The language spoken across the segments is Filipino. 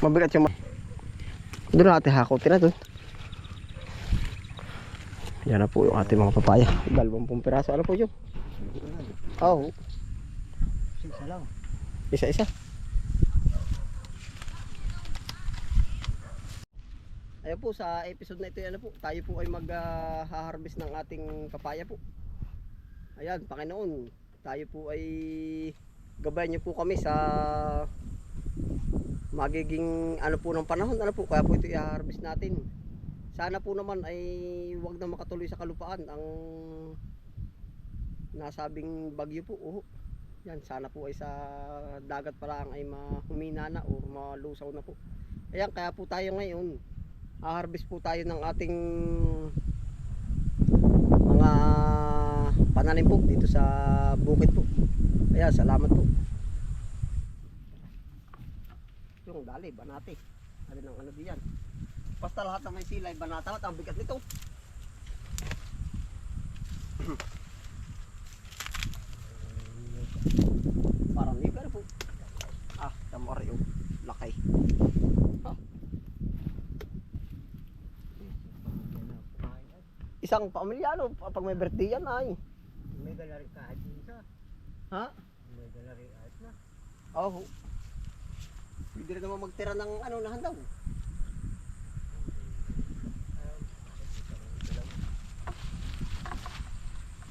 Mabigat yung... Doon natin hakotin na doon. Yan na po yung ating mga papaya. Dalawampung piraso. Ano po yun? Oo. Isa lang. Isa-isa. Ayun po sa episode na ito ano po, tayo po ay mag-harvest ng ating papaya po. Ayan, Panginoon, tayo po ay gabayan niyo po kami sa magiging ano po ng panahon, ano po, kaya po ito i-harvest natin. Sana po naman ay wag na makatuloy sa kalupaan ang nasabing bagyo po. Oh. Yan, sana po ay sa dagat pa lang ay mahumina na o malusaw na po. Ayan, kaya po tayo ngayon, harvest po tayo ng ating mga pananim po dito sa bukid po. Ayan, salamat po. Yung dali, banati. Dali ng ano diyan. Basta lahat ng may silay, banata, at ang bigat nito. Parang liver po. Ah, tamari yung lakay. Isang pamilyano, pag may birthday yan ay. May galari kahit isa. Ha? May galari kahit na. Oo. Pwede rin naman magtira ng ano na handaw.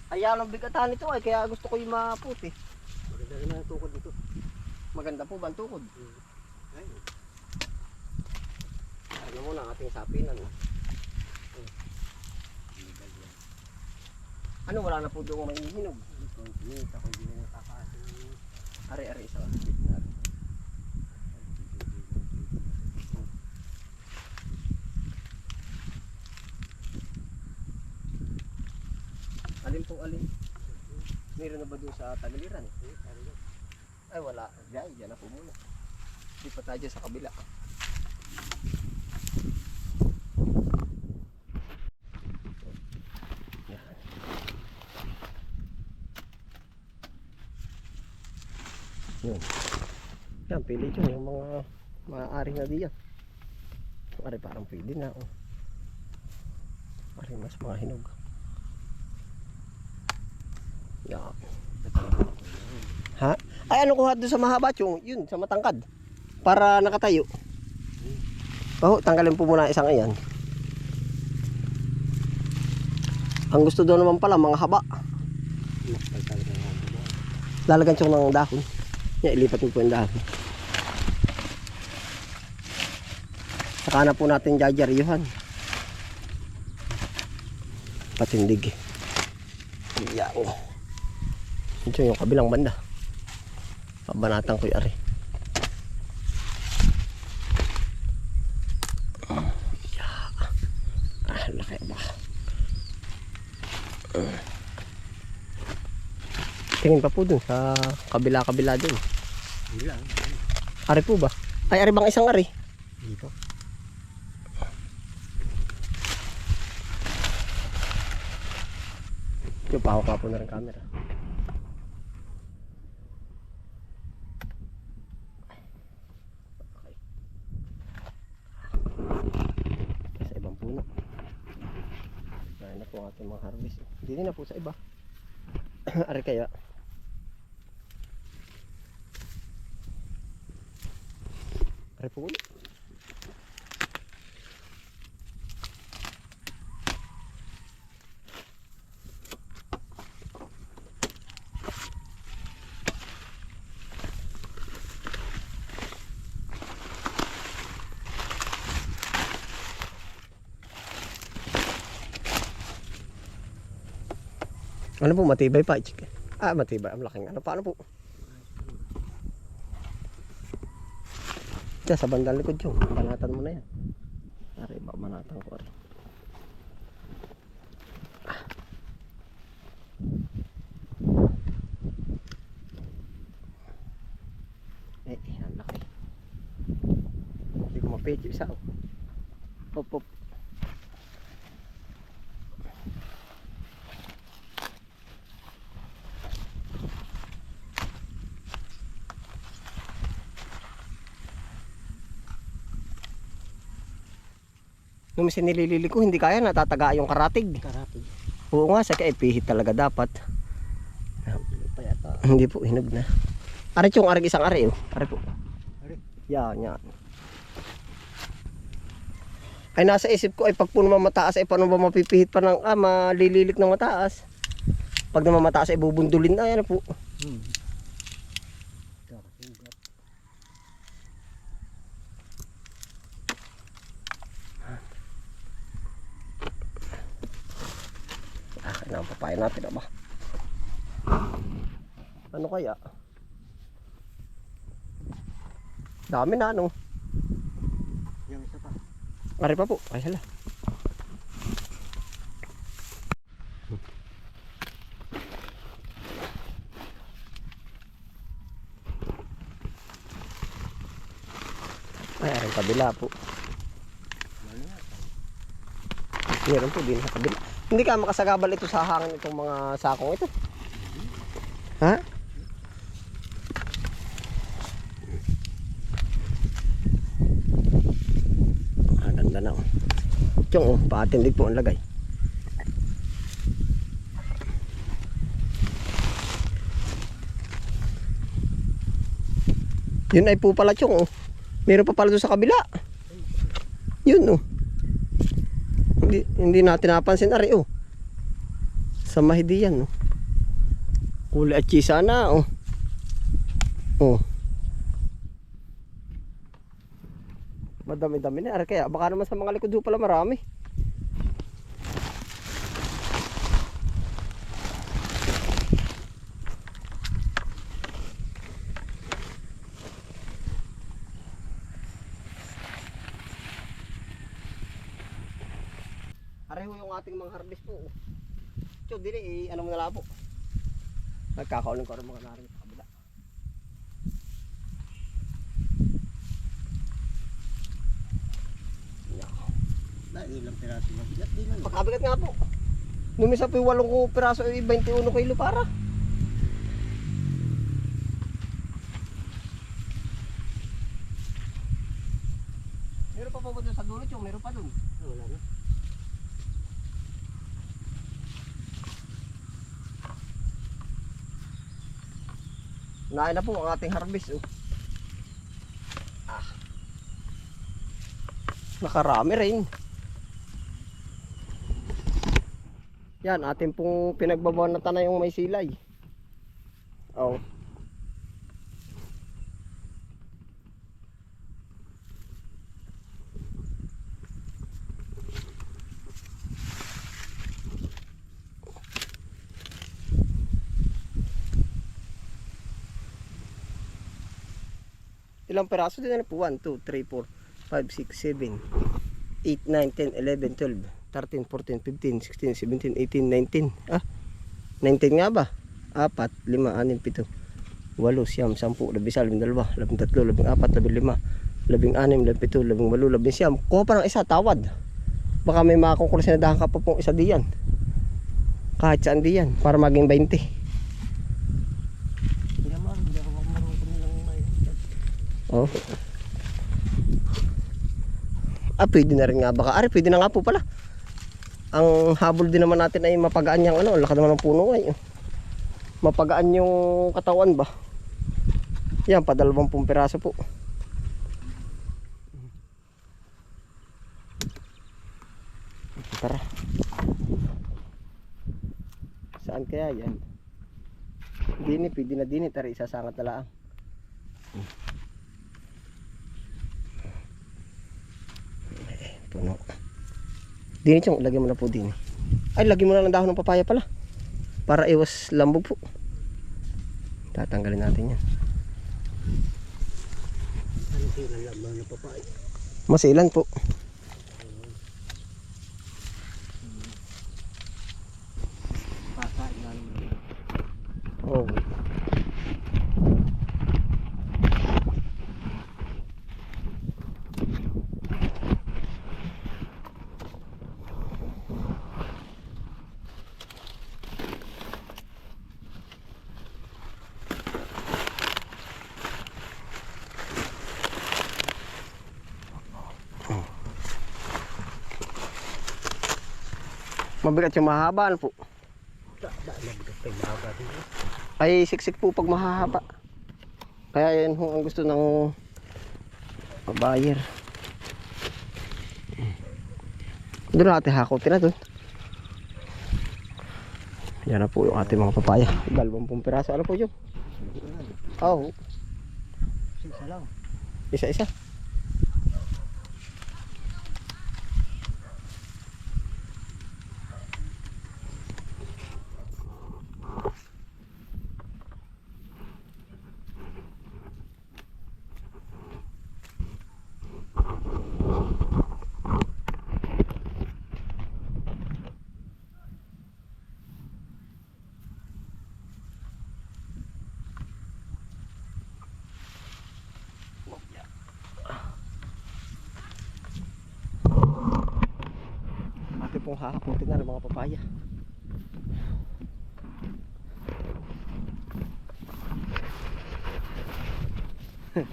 Ayan ang bigatan nito ay kaya gusto ko yung maputi. Maganda rin ang tukod dito. Maganda po ba ang tukod? Ay, Ano muna ang ating sapinan. Ano wala na po doon may hinog. ito, ito, ako hindi na nakakasin. Ari-ari isa. Alin po alin? Meron na ba doon sa Tagaliran? Ay wala. Diyan, diyan na po muna. Di pa tayo sa kabila. Yun. Yan, pili yun. Yung mga maaari na diyan. Ari parang pwede na. Oh. Ari mas mga hinog. Ha? Ay, ano kuha doon sa mahaba, Chong? Yun, sa matangkad. Para nakatayo. Oh, tanggalin po muna isang ayan. Ang gusto doon naman pala, mga haba. Lalagyan siya ng dahon. Yan, ilipat mo po yung dahon. Saka na po natin jajaryuhan. Patindig. Yan. Ito yung kabilang banda. Pabanatan ko yung ari. Yeah. Ah, laki ba? Tingin pa po dun sa kabila-kabila dun. Hindi lang. Ari po ba? Ay, ari bang isang ari? Dito. Yung pahawak po na rin camera. Okay. Sa ibang puno. Yan na po ang ating mga harvest. Hindi na po sa iba. Ari kaya. Ari po ulit. Ano po, matibay pa. Ah, matibay. Ang laking ano. Paano po? Diyan, sa bandang likod yung. Banatan mo na yan. Ari, ba banatan ko rin. Eh, eh, ang laki. Hindi ko mapedyo isa. oh. Hop, hop. Nung minsan nililili ko, hindi kaya, natataga yung karatig. Karatig. Oo nga, sa kaya talaga dapat. Hindi po, hinog na. Arit yung arig isang ari, oh. Ari po. Ari. Yan, yan. Ay nasa isip ko ay pag puno mataas ay paano ba mapipihit pa ng ah, malililik ng mataas. Pag naman mataas ay bubundulin na yan po. Hmm. Kailangan papaya natin ba? Ano kaya? Dami na ano. Yung isa pa. Ari pa po. Ay hala. Ay, ang kabila po. Meron po din sa kabila. Hindi ka makasagabal ito sa hangin itong mga sakong ito. Ha? Ah, ganda na oh. Tiyong oh, paatindig po ang lagay. Yun ay po pala tiyong oh. Meron pa pala doon sa kabila. Yun oh. Hindi, hindi natin napansin ari oh. Sa mahidiyan oh. Kulay at chisa na oh. Oh. Madami-dami na. Ari kaya baka naman sa mga likod pala marami. Pareho yung ating mga harvest po. So, dili, eh, ano mo na lang po. Nagkakaunin ko rin mga narin sa kabila. Ilang piraso. Yan din ano. Pagkabigat nga po. Numisa po yung walong ko piraso, eh, 21 kilo para. Meron pa po ba doon sa dulo, Chong? Meron pa doon. Nain na po ang ating harvest. Oh. Ah. Nakarami rin. Yan, ating pong pinagbabawan na tanay yung may silay. Oh. Ilang peraso din na po? 1, 2, 3, 4, 5, 6, 7, 8, 9, 10, 11, 12, 13, 14, 15, 16, 17, 18, 19. Ah, 19 nga ba? 4, 5, 6, 7, 8, 9, 10, 11, 12, 13, 14, 15, 16, 17, 18, 19, 20. Kuha pa ng isa, tawad. Baka may makakonkursinadahan ka pa pong isa diyan. Kahit saan diyan, para maging 20. Hindi naman. Hindi ako marunong lang may. Oh. Ah, pwede na rin nga baka. Ari, pwede na nga po pala. Ang habol din naman natin ay mapagaan yung ano, laki naman ng puno ay. oh. Mapagaan yung katawan ba? Yan, padalawampung piraso po. Tara. Saan kaya yan? Dini, pwede na dini. Tara, isasangat na lang. Puno. Dini chong, lagyan mo na po dini. Ay, lagyan mo na ng dahon ng papaya pala. Para iwas lambog po. Tatanggalin natin yan. Ano sila lang ba na papay? Masilan po. Mabigat yung mahaba ano po. Ay siksik po pag mahahaba. Kaya yan ho ang gusto ng buyer. Doon natin hakotin na doon. Yan na po yung ating mga papaya. Dalawampung piraso. Ano po yun? Oh, isa-isa. Pong hahakutin na ng mga papaya.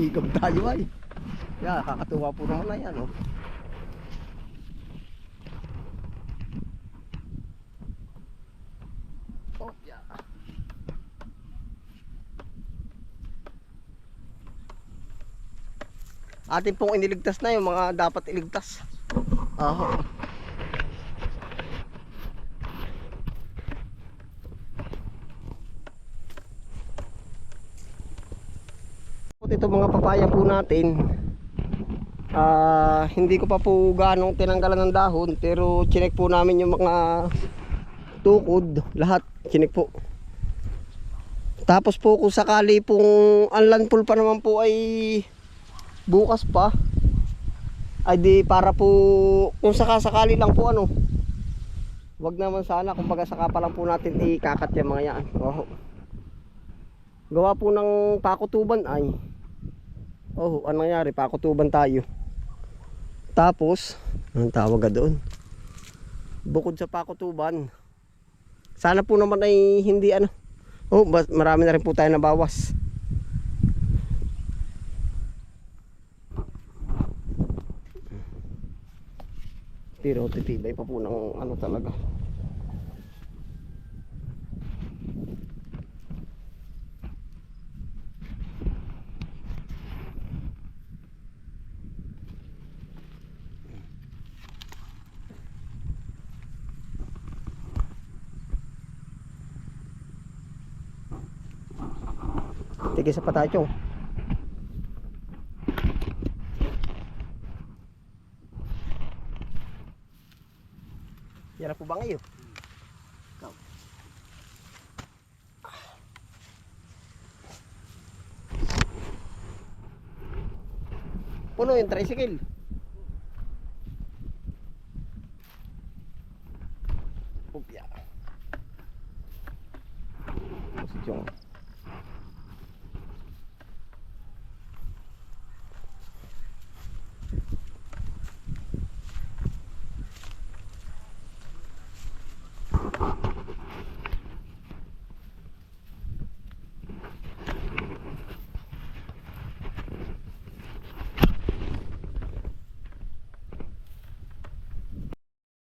Higam tayo ay. Yeah, kakatuwa po naman na yan. Oh. Oh, yeah. Atin pong iniligtas na yung mga dapat iligtas. Aho. Ito mga papaya po natin. Ah, hindi ko pa po ganong tinanggalan ng dahon pero chinek po namin yung mga tukod, lahat chinek po. Tapos po kung sakali pong unlandful pa naman po ay bukas pa ay di para po kung sakasakali lang po ano wag naman sana kung saka pa lang po natin ikakat yung mga yan oh. gawa po ng pakutuban ay oh ano nangyari? Pakutuban tayo. Tapos anong tawag doon? Bukod sa pakutuban sana po naman ay hindi ano oh marami na rin po tayo nabawas. Pero titibay pa po ng ano talaga. Tigil sa patachong. Yan po ba ngayon? Ikaw. Puno yung tricycle. Upya. Si Chong.